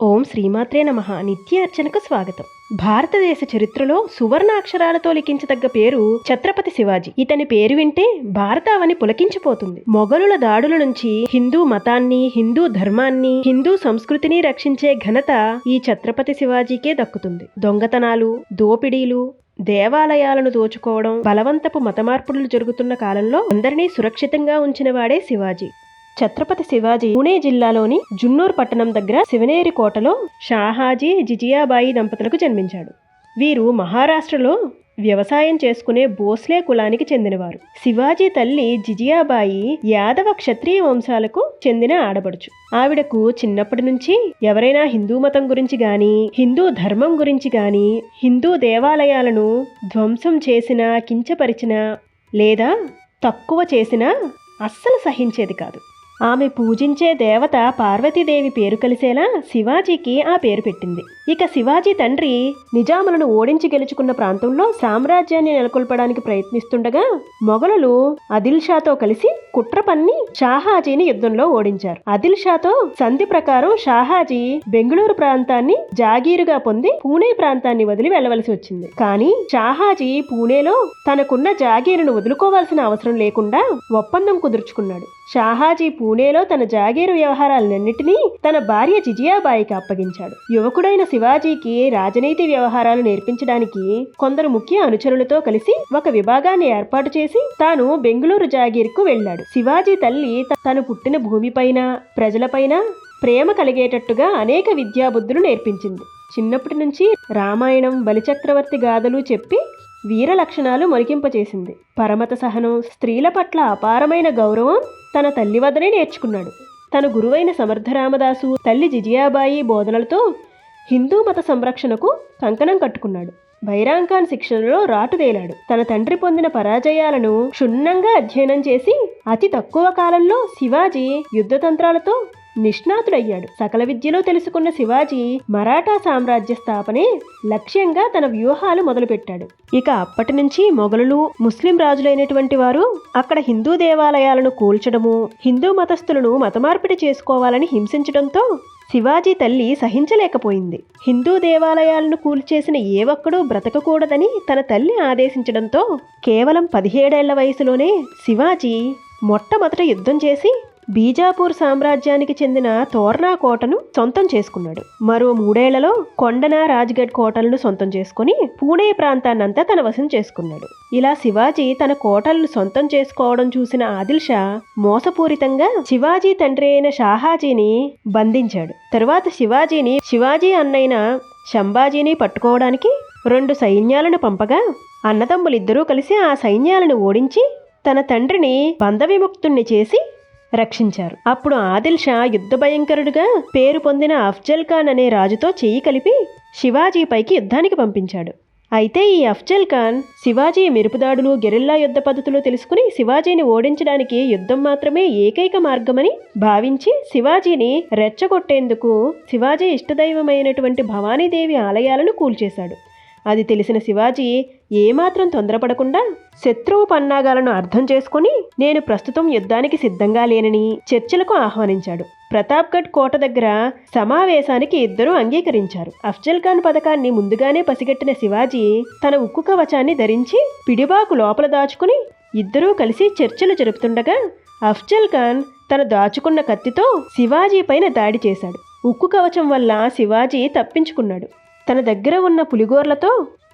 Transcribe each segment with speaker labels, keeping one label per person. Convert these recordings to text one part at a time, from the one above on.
Speaker 1: ఓం శ్రీమాత్రే నమ. నిత్య అర్చనకు స్వాగతం. భారతదేశ చరిత్రలో సువర్ణ అక్షరాలతో లిఖించదగ్గ పేరు ఛత్రపతి శివాజీ. ఇతని పేరు వింటే భారతావని పులకించిపోతుంది. మొఘలుల దాడుల నుంచి హిందూ మతాన్ని హిందూ ధర్మాన్ని హిందూ సంస్కృతిని రక్షించే ఘనత ఈ ఛత్రపతి శివాజీకే దక్కుతుంది. దొంగతనాలు దోపిడీలు దేవాలయాలను దోచుకోవడం బలవంతపు మతమార్పులు జరుగుతున్న కాలంలో అందరినీ సురక్షితంగా ఉంచిన వాడే శివాజీ. ఛత్రపతి శివాజీ పూణే జిల్లాలోని జున్నూర్ పట్టణం దగ్గర శివనేరి కోటలో షాహాజీ జిజియాబాయి దంపతులకు జన్మించాడు. వీరు మహారాష్ట్రలో వ్యవసాయం చేసుకునే భోస్లే కులానికి చెందినవారు. శివాజీ తల్లి జిజియాబాయి యాదవ క్షత్రియ వంశాలకు చెందిన ఆడబడుచు ఆవిడకు చిన్నప్పటి నుంచి ఎవరైనా హిందూ మతం గురించి గాని హిందూ ధర్మం గురించి గాని హిందూ దేవాలయాలను ధ్వంసం చేసినా కించపరిచిన లేదా తక్కువ చేసినా అస్సలు సహించేది కాదు. ఆమె పూజించే దేవత పార్వతీదేవి పేరు కలిసేలా శివాజీకి ఆ పేరు పెట్టింది. ఇక శివాజీ తండ్రి నిజాములను ఓడించి గెలుచుకున్న ప్రాంతంలో సామ్రాజ్యాన్ని నెలకొల్పడానికి ప్రయత్నిస్తుండగా మొఘలులు అదిల్ షాతో కలిసి కుట్ర పన్ని షాహాజీని యుద్ధంలో ఓడించారు. అదిల్ షాతో సంధి ప్రకారం షాహాజీ బెంగళూరు ప్రాంతాన్ని జాగీరుగా పొంది పూణే ప్రాంతాన్ని వదిలి వెళ్ళవలసి వచ్చింది. కానీ షాహాజీ పూణేలో తనకున్న జాగీరును వదులుకోవాల్సిన అవసరం లేకుండా ఒప్పందం కుదుర్చుకున్నాడు. షాహాజీ పూణేలో తన జాగీరు వ్యవహారాలన్నింటినీ తన భార్య జిజియాబాయికి అప్పగించాడు. యువకుడైన శివాజీకి రాజనీతి వ్యవహారాలు నేర్పించడానికి కొందరు ముఖ్య అనుచరులతో కలిసి ఒక విభాగాన్ని ఏర్పాటు చేసి తాను బెంగళూరు జాగీర్కు వెళ్ళాడు. శివాజీ తల్లి తను పుట్టిన భూమిపైన ప్రజలపైన ప్రేమ కలిగేటట్టుగా అనేక విద్యాబుద్ధులు నేర్పించింది. చిన్నప్పటి నుంచి రామాయణం బలిచక్రవర్తి గాథలు చెప్పి వీర లక్షణాలు మొలికింపచేసింది పరమత సహనం స్త్రీల పట్ల అపారమైన గౌరవం తన తల్లి వద్దనే నేర్చుకున్నాడు. తన గురువైన సమర్థరామదాసు తల్లి జిజియాబాయి బోధనలతో హిందూ మత సంరక్షణకు కంకణం కట్టుకున్నాడు. బైరాంఖాన్ శిక్షణలో రాటుదేలాడు తన తండ్రి పొందిన పరాజయాలను క్షుణ్ణంగా అధ్యయనం చేసి అతి తక్కువ కాలంలో శివాజీ యుద్ధతంత్రాలతో నిష్ణాతుడయ్యాడు. సకల విద్యలో తెలుసుకున్న శివాజీ మరాఠా సామ్రాజ్య స్థాపనే లక్ష్యంగా తన వ్యూహాలు మొదలుపెట్టాడు. ఇక అప్పటి నుంచి మొఘలులు ముస్లిం రాజులైనటువంటి వారు అక్కడ హిందూ దేవాలయాలను కూల్చడము హిందూ మతస్థులను మతమార్పిడి చేసుకోవాలని హింసించడంతో శివాజీ తల్లి సహించలేకపోయింది. హిందూ దేవాలయాలను కూల్చేసిన ఏ ఒక్కడూ బ్రతకకూడదని తన తల్లి ఆదేశించడంతో కేవలం పదిహేడేళ్ళ వయసులోనే శివాజీ మొట్టమొదట యుద్ధం చేసి బీజాపూర్ సామ్రాజ్యానికి చెందిన తోర్నా కోటను సొంతం చేసుకున్నాడు. మరో మూడేళ్ళలో కొండన రాజ్గఢ్ కోటలను సొంతం చేసుకుని పూణే ప్రాంతాన్నంతా తన వశం చేసుకున్నాడు. ఇలా శివాజీ తన కోటలను సొంతం చేసుకోవడం చూసిన ఆదిల్ షా మోసపూరితంగా శివాజీ తండ్రి అయిన షాహాజీని బంధించాడు. తరువాత శివాజీని శివాజీ అన్నైన శంభాజీని పట్టుకోవడానికి రెండు సైన్యాలను పంపగా అన్నదమ్ములిద్దరూ కలిసి ఆ సైన్యాలను ఓడించి తన తండ్రిని బంధవిముక్తుణ్ణి చేసి రక్షించారు. అప్పుడు ఆదిల్ షా యుద్ధ భయంకరుడుగా పేరు పొందిన అఫ్జల్ ఖాన్ అనే రాజుతో చెయ్యి కలిపి శివాజీపైకి యుద్ధానికి పంపించాడు. అయితే ఈ అఫ్జల్ ఖాన్ శివాజీ మెరుపుదాడులు గెరిల్లా యుద్ధ పద్ధతులు తెలుసుకుని శివాజీని ఓడించడానికి యుద్ధం మాత్రమే ఏకైక మార్గమని భావించి శివాజీని రెచ్చగొట్టేందుకు శివాజీ ఇష్టదైవమైనటువంటి భవానీదేవి ఆలయాలను కూల్చేశాడు. అది తెలిసిన శివాజీ ఏమాత్రం తొందరపడకుండా శత్రువు పన్నాగాలను అర్థం చేసుకుని నేను ప్రస్తుతం యుద్ధానికి సిద్ధంగా లేనని చర్చలకు ఆహ్వానించాడు. ప్రతాప్గఢ్ కోట దగ్గర సమావేశానికి ఇద్దరూ అంగీకరించారు. అఫ్జల్ ఖాన్ పథకాన్ని ముందుగానే పసిగట్టిన శివాజీ తన ఉక్కు కవచాన్ని ధరించి పిడిబాకు లోపల దాచుకుని ఇద్దరూ కలిసి చర్చలు జరుపుతుండగా అఫ్జల్ ఖాన్ తన దాచుకున్న కత్తితో శివాజీ పైన దాడి చేశాడు. ఉక్కు కవచం వల్ల శివాజీ తప్పించుకున్నాడు. తన దగ్గర ఉన్న పులిగోర్లతో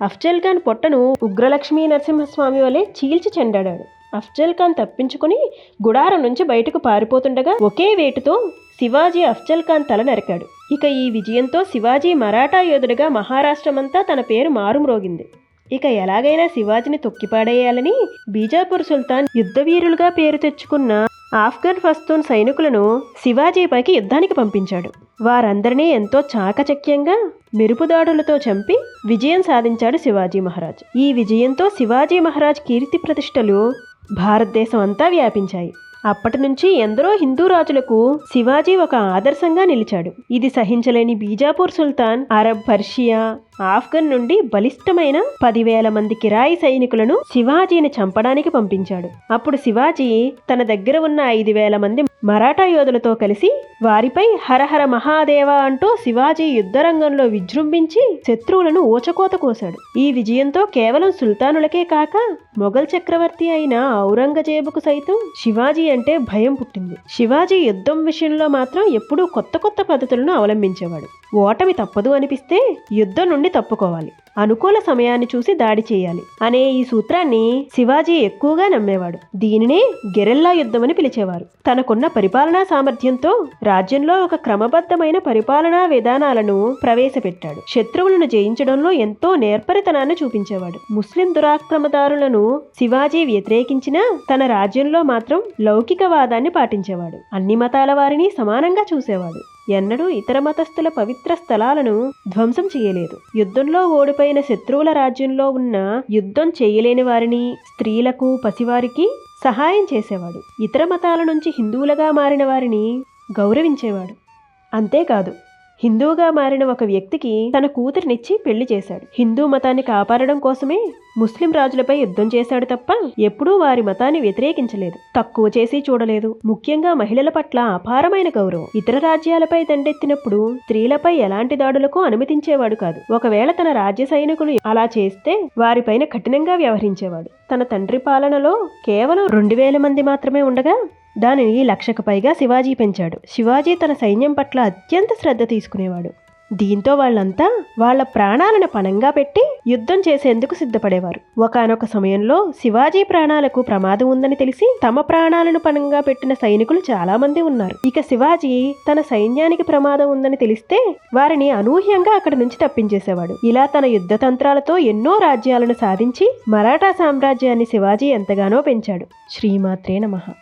Speaker 1: అఫ్జల్ ఖాన్ పొట్టను ఉగ్రలక్ష్మీ నరసింహస్వామి వలె చీల్చి చెండాడాడు. అఫ్జల్ ఖాన్ తప్పించుకుని గుడారం నుంచి బయటకు పారిపోతుండగా ఒకే వేటుతో శివాజీ అఫ్జల్ ఖాన్ తల నరికాడు. ఇక ఈ విజయంతో శివాజీ మరాఠా యోధుడిగా మహారాష్ట్రమంతా తన పేరు మారుమ్రోగింది. ఇక ఎలాగైనా శివాజీని తొక్కిపాడేయాలని బీజాపూర్ సుల్తాన్ యుద్ధవీరులుగా పేరు తెచ్చుకున్న ఆఫ్ఘన్ ఫస్తూన్ సైనికులను శివాజీపైకి యుద్ధానికి పంపించాడు. వారందరినీ ఎంతో చాకచక్యంగా మెరుపుదాడులతో చంపి విజయం సాధించాడు శివాజీ మహారాజ్. ఈ విజయంతో శివాజీ మహారాజ్ కీర్తి ప్రతిష్టలు భారతదేశం అంతా వ్యాపించాయి. అప్పటి నుంచి ఎందరో హిందూ రాజులకు శివాజీ ఒక ఆదర్శంగా నిలిచాడు. ఇది సహించలేని బీజాపూర్ సుల్తాన్ అరబ్ పర్షియా ఆఫ్ఘన్ నుండి బలిష్టమైన పదివేల మంది కిరాయి సైనికులను శివాజీని చంపడానికి పంపించాడు. అప్పుడు శివాజీ తన దగ్గర ఉన్న ఐదు వేల మంది మరాఠా యోధులతో కలిసి వారిపై హరహర మహాదేవ అంటూ శివాజీ యుద్ధరంగంలో విజృంభించి శత్రువులను ఊచకోత కోశాడు. ఈ విజయంతో కేవలం సుల్తానులకే కాక మొఘల్ చక్రవర్తి అయిన ఔరంగజేబుకు సైతం శివాజీ అంటే భయం పుట్టింది. శివాజీ యుద్ధం విషయంలో మాత్రం ఎప్పుడూ కొత్త కొత్త పద్ధతులను అవలంబించేవాడు. ఓటమి తప్పదు అనిపిస్తే యుద్ధం నుండి తప్పుకోవాలి. అనుకూల సమయాన్ని చూసి దాడి చేయాలి అనే ఈ సూత్రాన్ని శివాజీ ఎక్కువగా నమ్మేవాడు. దీనినే గెరెల్లా యుద్ధం అని పిలిచేవారు. తనకున్న పరిపాలనా సామర్థ్యంతో రాజ్యంలో ఒక క్రమబద్ధమైన పరిపాలనా విధానాలను ప్రవేశపెట్టాడు. శత్రువులను జయించడంలో ఎంతో నేర్పరితనాన్ని చూపించేవాడు. ముస్లిం దురాక్రమదారులను శివాజీ వ్యతిరేకించినా తన రాజ్యంలో మాత్రం లౌకికవాదాన్ని పాటించేవాడు. అన్ని మతాల వారిని సమానంగా చూసేవాడు. ఎన్నడూ ఇతర మతస్థుల పవిత్ర స్థలాలను ధ్వంసం చేయలేదు. యుద్ధంలో ఓడిపోయిన శత్రువుల రాజ్యంలో ఉన్న యుద్ధం చేయలేని వారిని స్త్రీలకు పసివారికి సహాయం చేసేవాడు. ఇతర మతాల నుంచి హిందువులుగా మారిన వారిని గౌరవించేవాడు. అంతేకాదు హిందువుగా మారిన ఒక వ్యక్తికి తన కూతురినిచ్చి పెళ్ళి చేశాడు. హిందూ మతాన్ని కాపాడడం కోసమే ముస్లిం రాజులపై యుద్ధం చేశాడు తప్ప ఎప్పుడూ వారి మతాన్ని వ్యతిరేకించలేదు. తక్కువ చేసి చూడలేదు. ముఖ్యంగా మహిళల పట్ల అపారమైన గౌరవం. ఇతర రాజ్యాలపై దండెత్తినప్పుడు స్త్రీలపై ఎలాంటి దాడులకు అనుమతించేవాడు కాదు. ఒకవేళ తన రాజ్య సైనికులు అలా చేస్తే వారిపైన కఠినంగా వ్యవహరించేవాడు. తన తండ్రి పాలనలో కేవలం రెండు వేల మంది మాత్రమే ఉండగా దానిని లక్షకు పైగా శివాజీ పెంచాడు. శివాజీ తన సైన్యం పట్ల అత్యంత శ్రద్ధ తీసుకునేవాడు. దీంతో వాళ్ళంతా వాళ్ళ ప్రాణాలను పణంగా పెట్టి యుద్ధం చేసేందుకు సిద్ధపడేవారు. ఒకానొక సమయంలో శివాజీ ప్రాణాలకు ప్రమాదం ఉందని తెలిసి తమ ప్రాణాలను పణంగా పెట్టిన సైనికులు చాలా మంది ఉన్నారు. ఇక శివాజీ తన సైన్యానికి ప్రమాదం ఉందని తెలిస్తే వారిని అనూహ్యంగా అక్కడి నుంచి తప్పించేసేవాడు. ఇలా తన యుద్ధ తంత్రాలతో ఎన్నో రాజ్యాలను సాధించి మరాఠా సామ్రాజ్యాన్ని శివాజీ ఎంతగానో పెంచాడు. శ్రీమాత్రే నమః.